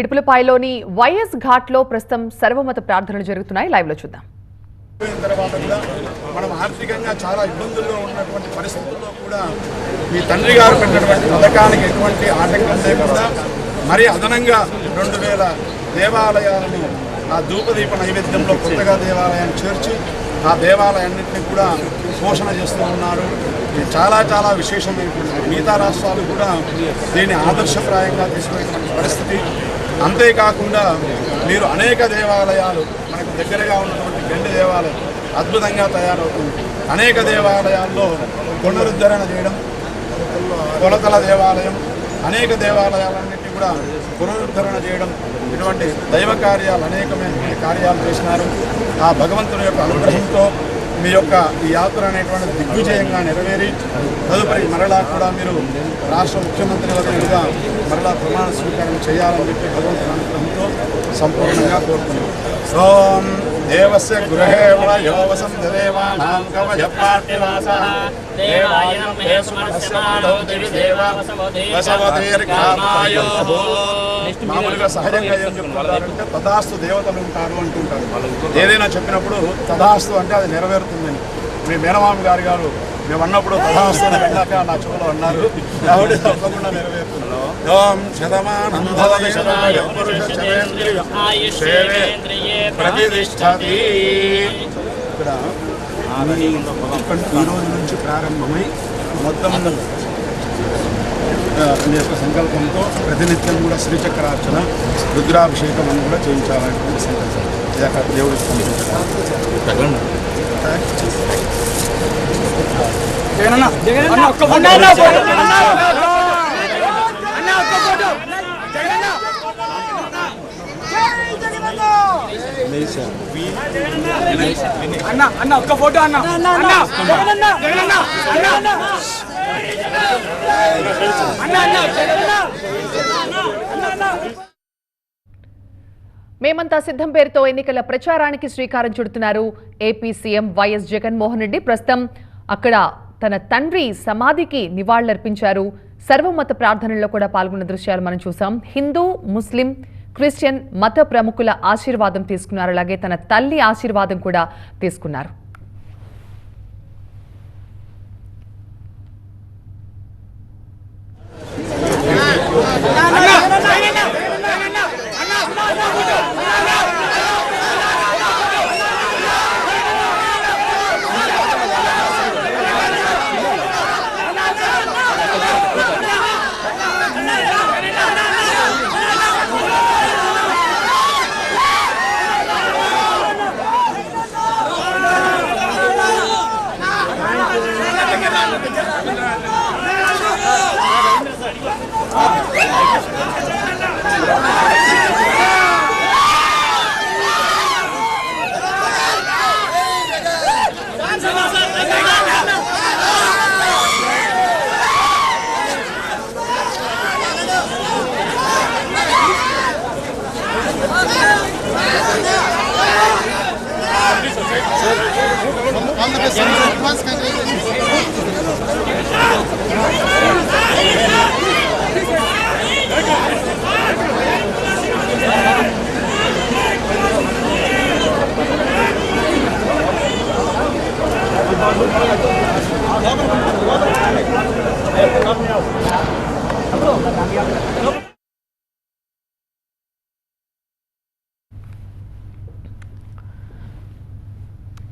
ఇడుపులపాయలోని YS ఘాట్లో ప్రస్తుతం సర్వమత ప్రార్థనలు జరుగుతున్నాయి. లైవ్లో చూద్దాం. తర్వాత కూడా మనం ఆర్థికంగా చాలా ఇబ్బందుల్లో ఉన్నటువంటి పరిస్థితుల్లో కూడా మీ తండ్రి గారు పెట్టినటువంటి పథకానికి ఎటువంటి ఆటంకం లేకుండా మరి అదనంగా రెండు వేల దేవాలయాలను ఆ ధూపదీప నైవేద్యంలో కొత్తగా దేవాలయాన్ని చేర్చి ఆ దేవాలయాన్నింటినీ కూడా పోషణ చేస్తూ ఉన్నారు. ఇది చాలా చాలా విశేషమైనటువంటి మిగతా రాష్ట్రాలు కూడా దీన్ని ఆదర్శప్రాయంగా తీసుకునేటువంటి పరిస్థితి. అంతేకాకుండా మీరు అనేక దేవాలయాలు మనకు దగ్గరగా ఉన్నటువంటి గండి దేవాలయం అద్భుతంగా తయారవుతుంది. అనేక దేవాలయాల్లో పునరుద్ధరణ చేయడం కొలతల దేవాలయం అనేక దేవాలయాలన్నింటినీ కూడా పునరుద్ధరణ చేయడం ఇటువంటి దైవ కార్యాలు అనేకమైన కార్యాలు చేసినారు. ఆ భగవంతుని యొక్క అనుగ్రహంతో మీ యొక్క ఈ యాత్ర అనేటువంటి దిగ్విజయంగా నెరవేరి తదుపరి మరలా కూడా మీరు రాష్ట్ర ముఖ్యమంత్రి వర్యులుగా మరలా ప్రమాణ స్వీకారం చేయాలని చెప్పి భగవంతుని అనుగ్రహంతో సంపూర్ణంగా కోరుతున్నాం సో దేవస్య గృహే వయో వసంత దేవానాం కవయ పార్థివాసః దేవాయం మే స్మరస్య మానో దివి మామూలుగా సహజంగా ఏం చెప్తుంటారంటే తదాస్తు దేవతలు ఉంటారు అంటుంటారు. ఏదైనా చెప్పినప్పుడు తదాస్తు అంటే అది నెరవేరుతుందని. మీ మేనమామ గారి గారు మేము అన్నప్పుడు తదాస్తు అని వెళ్ళాక నా చెవులో అన్నారు. కాబట్టి తప్పకుండా నెరవేరుతుంది. ఓం శతమానం భవతి శతాయ పురుష శతేంద్రియ సేవే ప్రతిష్టతి. ఇక్కడ మీ ఈ రోజు నుంచి ప్రారంభమై మొత్తం మీ యొక్క సంకల్పంతో ప్రతినిత్యం కూడా శ్రీచక్రార్చన రుద్రాభిషేకం అని కూడా చేయించాలనేటువంటి సంకల్పం. ఇది అక్కడ దేవుడికి పంపించాలి అన్న అన్న ఒక్క ఫోటో అన్న అన్న జగనన్న జగనన్న అన్న అన్న అన్న అన్న జగనన్న మేమంతా సిద్ధం పేరుతో ఎన్నికల ప్రచారానికి శ్రీకారం చుడుతున్నారు. AP CM YS Jaganmohan Reddy ప్రస్తుతం అక్కడ తన తండ్రి సమాధికి నివాళులర్పించారు. సర్వమత ప్రార్థనల్లో కూడా పాల్గొన్న దృశ్యాలు మనం చూసాం. హిందూ ముస్లిం క్రిస్టియన్ మత ప్రముఖుల ఆశీర్వాదం తీసుకున్నారు. అలాగే తన తల్లి ఆశీర్వాదం కూడా తీసుకున్నారు.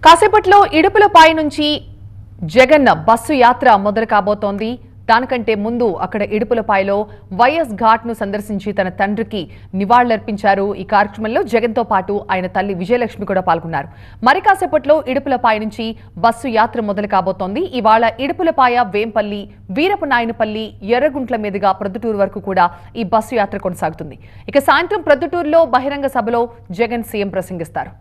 కాసేపట్లో ఇడుపులపాయ నుంచి జగన్ బస్సు యాత్ర మొదలు కాబోతోంది. దానికంటే ముందు అక్కడ ఇడుపులపాయలో వైఎస్ ఘాట్ను సందర్శించి తన తండ్రికి నివాళులర్పించారు. ఈ కార్యక్రమంలో జగన్తో పాటు ఆయన తల్లి విజయలక్ష్మి కూడా పాల్గొన్నారు. మరి కాసేపట్లో ఇడుపులపాయ నుంచి బస్సు యాత్ర మొదలు కాబోతోంది. ఇవాళ ఇడుపులపాయ వేంపల్లి వీరపు నాయనపల్లి ఎర్రగుంట్ల మీదుగా ప్రొద్దుటూరు వరకు కూడా ఈ బస్సు యాత్ర కొనసాగుతుంది. ఇక సాయంత్రం ప్రొద్దుటూరులో బహిరంగ సభలో జగన్ సీఎం ప్రసంగిస్తారు.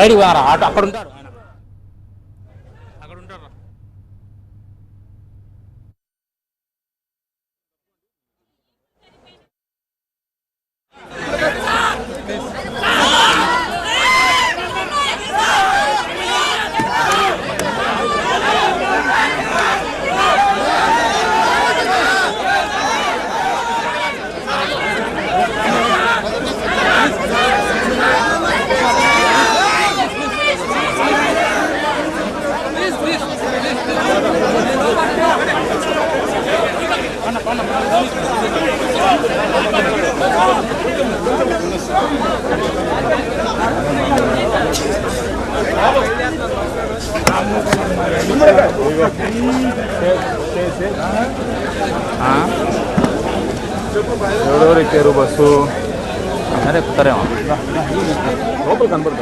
బయటికి ఆటో అక్కడ ఉంటారు. అక్కడ ఉంటారు. ಆ ಆ ಎವ್ರೋರಿ ಬಸ್ಸು. ಕರೆ ಕರೆ ಒಟಲ್ ಕನ್ವರ್ಟ್